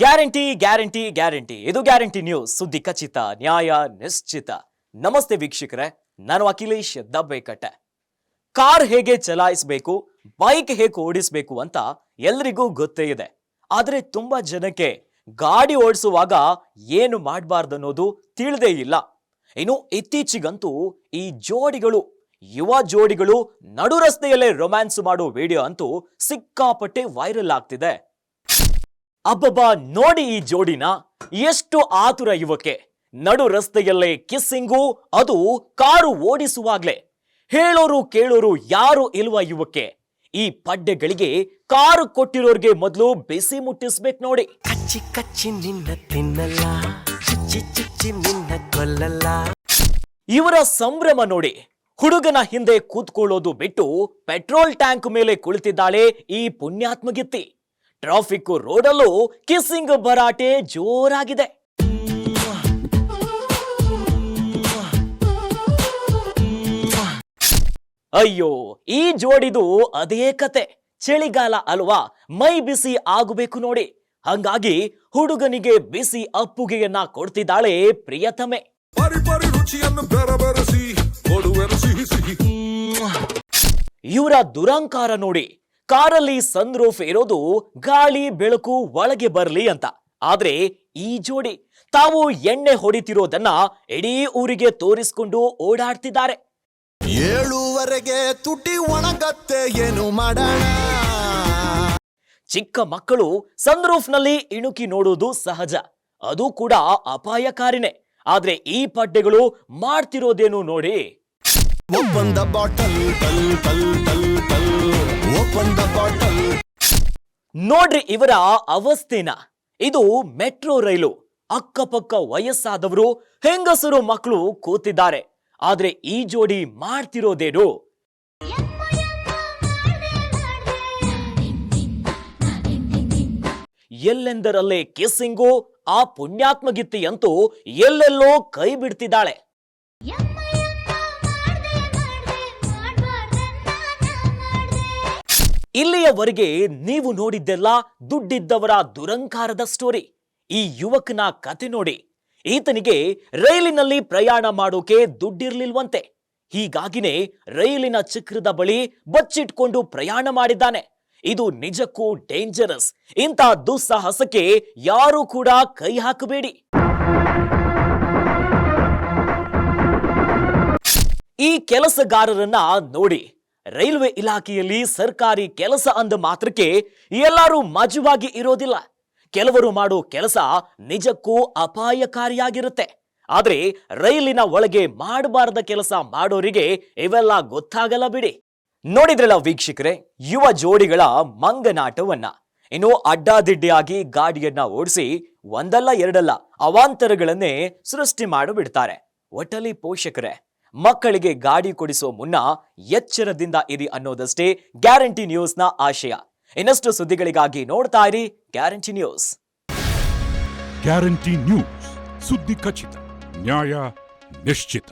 Guarantee guarantee guarantee. ಇದು guarantee news. ಸುದ್ದಿ ಖಚಿತ, ನ್ಯಾಯ ನಿಶ್ಚಿತ. ನಮಸ್ತೆ ವೀಕ್ಷಕರೇ, ನಾನು ಅಖಿಲೇಶ್ ದಬ್ಬೆಕಟ್ಟೆ. ಕಾರ್ ಹೇಗೆ ಚಲಾಯಿಸಬೇಕು, ಬೈಕ್ ಹೇಗೆ ಓಡಿಸಬೇಕು ಅಂತ ಎಲ್ರಿಗೂ ಗೊತ್ತೇ ಇದೆ. ಆದರೆ ತುಂಬಾ ಜನಕ್ಕೆ ಗಾಡಿ ಓಡಿಸುವಾಗ ಏನು ಮಾಡಬಾರ್ದು ಅನ್ನೋದು ತಿಳಿದೇ ಇಲ್ಲ. ಇನ್ನು ಇತ್ತೀಚಿಗಂತೂ ಈ ಜೋಡಿಗಳು, ಯುವ ಜೋಡಿಗಳು ನಡು ರಸ್ತೆಯಲ್ಲೇ ರೊಮ್ಯಾನ್ಸ್ ಮಾಡೋ ವಿಡಿಯೋ ಅಂತೂ ಸಿಕ್ಕಾಪಟ್ಟೆ ವೈರಲ್ ಆಗ್ತಿದೆ. ಅಬ್ಬಬ್ಬಾ ನೋಡಿ ಈ ಜೋಡಿನ. ಎಷ್ಟು ಆತುರ ಯುವಕೆ. ನಡು ರಸ್ತೆಯಲ್ಲೇ ಕಿಸ್ಸಿಂಗು ಅದು ಕಾರು ಓಡಿಸುವಾಗ್ಲೇ. ಹೇಳೋರು ಕೇಳೋರು ಯಾರು ಇಲ್ವ ಇವಕ್ಕೆ ಈ ಪಡ್ಡೆಗಳಿಗೆ ಕಾರು ಕೊಟ್ಟಿರೋರ್ಗೆ ಮೊದಲು ಬಿಸಿ ಮುಟ್ಟಿಸ್ಬೇಕು ನೋಡಿ. ಕಚ್ಚಿ ಕಚ್ಚಿ ನಿನ್ನ ತಿನ್ನಲ್ಲ ಚುಚ್ಚಿ ಚುಚ್ಚಿ ನಿನ್ನ ಕೊಲ್ಲಲ್ಲ. ಇವರ ಸಂಭ್ರಮ ನೋಡಿ. ಹುಡುಗನ ಹಿಂದೆ ಕೂತ್ಕೊಳ್ಳೋದು ಬಿಟ್ಟು ಪೆಟ್ರೋಲ್ ಟ್ಯಾಂಕ್ ಮೇಲೆ ಕುಳಿತಿದ್ದಾಳೆ ಈ ಪುಣ್ಯಾತ್ಮಗಿತ್ತಿ. Traffic ರೋಡಲ್ಲೂ kissing ಭರಾಟೆ ಜೋರಾಗಿದೆ. ಅಯ್ಯೋ ಈ ಜೋಡಿದು ಅದೇ ಕತೆ. ಚಳಿಗಾಲ ಅಲ್ವಾ ಮೈ ಬಿಸಿ ಆಗಬೇಕು ನೋಡಿ. ಹಂಗಾಗಿ ಹುಡುಗನಿಗೆ ಬಿಸಿ ಅಪ್ಪುಗೆಯನ್ನ ಕೊಡ್ತಿದ್ದಾಳೆ ಪ್ರಿಯತಮೆ. ಇವರ ದುರಂಕಾರ ನೋಡಿ. ಕಾರಲ್ಲಿ ಸನ್ ರೂಫ್ ಇರೋದು ಗಾಳಿ ಬೆಳಕು ಒಳಗೆ ಬರಲಿ ಅಂತ. ಆದ್ರೆ ಈ ಜೋಡಿ ತಾವು ಎಣ್ಣೆ ಹೊಡಿತಿರೋದನ್ನ ಇಡೀ ಊರಿಗೆ ತೋರಿಸ್ಕೊಂಡು ಓಡಾಡ್ತಿದ್ದಾರೆ. ಏಳುವರೆಗೆ ತುಟಿ ಒಣಗತ್ತೆ ಏನು ಮಾಡೋಣ? ಚಿಕ್ಕ ಮಕ್ಕಳು ಸನ್ನಲ್ಲಿ ಇಣುಕಿ ನೋಡುವುದು ಸಹಜ. ಅದು ಕೂಡ ಅಪಾಯಕಾರಿನೇ. ಆದ್ರೆ ಈ ಪಡ್ಡೆಗಳು ಮಾಡ್ತಿರೋದೇನು ನೋಡಿ. ಒಬ್ಬಂದ ಬಾಟಲ್ ಟಲ್ ಟಲ್ ಟಲ್ ಟಲ್ ನೋಡ್ರಿ ಇವರ ಅವಸ್ಥೆನ. ಇದು ಮೆಟ್ರೋ ರೈಲು. ಅಕ್ಕಪಕ್ಕ ವಯಸ್ಸಾದವರು, ಹೆಂಗಸರು, ಮಕ್ಕಳು ಕೂತಿದ್ದಾರೆ. ಆದ್ರೆ ಈ ಜೋಡಿ ಮಾಡ್ತಿರೋದೇನು? ಎಲ್ಲೆಂದರಲ್ಲೇ ಕಿಸ್ಸಿಂಗು, ಆ ಪುಣ್ಯಾತ್ಮಗಿತ್ತಿಯಂತೂ ಎಲ್ಲೆಲ್ಲೋ ಕೈ ಬಿಡ್ತಿದ್ದಾಳೆ. ಇಲ್ಲಿಯವರೆಗೆ ನೀವು ನೋಡಿದ್ದೆಲ್ಲ ದುಡ್ಡಿದ್ದವರ ದುರಂಕಾರದ ಸ್ಟೋರಿ. ಈ ಯುವಕನ ಕತೆ ನೋಡಿ. ಈತನಿಗೆ ರೈಲಿನಲ್ಲಿ ಪ್ರಯಾಣ ಮಾಡೋಕೆ ದುಡ್ಡಿರ್ಲಿಲ್ವಂತೆ. ಹೀಗಾಗಿನೇ ರೈಲಿನ ಚಕ್ರದ ಬಳಿ ಬಚ್ಚಿಟ್ಕೊಂಡು ಪ್ರಯಾಣ ಮಾಡಿದ್ದಾನೆ. ಇದು ನಿಜಕ್ಕೂ ಡೇಂಜರಸ್ ಇಂಥ ದುಸ್ಸಾಹಸಕ್ಕೆ ಯಾರೂ ಕೂಡ ಕೈ ಹಾಕಬೇಡಿ. ಈ ಕೆಲಸಗಾರರನ್ನ ನೋಡಿ. ರೈಲ್ವೆ ಇಲಾಖೆಯಲ್ಲಿ ಸರ್ಕಾರಿ ಕೆಲಸ ಅಂದ ಮಾತ್ರಕ್ಕೆ ಎಲ್ಲರೂ ಮಜವಾಗಿ ಇರೋದಿಲ್ಲ. ಕೆಲವರು ಮಾಡೋ ಕೆಲಸ ನಿಜಕ್ಕೂ ಅಪಾಯಕಾರಿಯಾಗಿರುತ್ತೆ. ಆದ್ರೆ ರೈಲಿನ ಒಳಗೆ ಮಾಡಬಾರದ ಕೆಲಸ ಮಾಡೋರಿಗೆ ಇವೆಲ್ಲ ಗೊತ್ತಾಗಲ್ಲ ಬಿಡಿ. ನೋಡಿದ್ರಲ್ಲ ವೀಕ್ಷಕರೇ, ಯುವ ಜೋಡಿಗಳ ಮಂಗನಾಟವನ್ನ. ಇನ್ನು ಅಡ್ಡಾದಿಡ್ಡಿಯಾಗಿ ಗಾಡಿಯನ್ನ ಓಡಿಸಿ ಒಂದಲ್ಲ ಎರಡಲ್ಲ ಅವಾಂತರಗಳನ್ನೇ ಸೃಷ್ಟಿ ಮಾಡಿಬಿಡ್ತಾರೆ. ಒಟ್ಟಲಿ ಪೋಷಕರೇ. ಮಕ್ಕಳಿಗೆ ಗಾಡಿ ಕೊಡಿಸೋ ಮುನ್ನ ಎಚ್ಚರದಿಂದ ಇರಿ ಅನ್ನೋದಷ್ಟೇ ಗ್ಯಾರಂಟಿ ನ್ಯೂಸ್ನ ಆಶಯ. ಇನ್ನಷ್ಟು ಸುದ್ದಿಗಳಿಗಾಗಿ ನೋಡ್ತಾ ಇರಿ ಗ್ಯಾರಂಟಿ ನ್ಯೂಸ್. Guarantee news. ಸುದ್ದಿ ಖಚಿತ, ನ್ಯಾಯ ನಿಶ್ಚಿತ.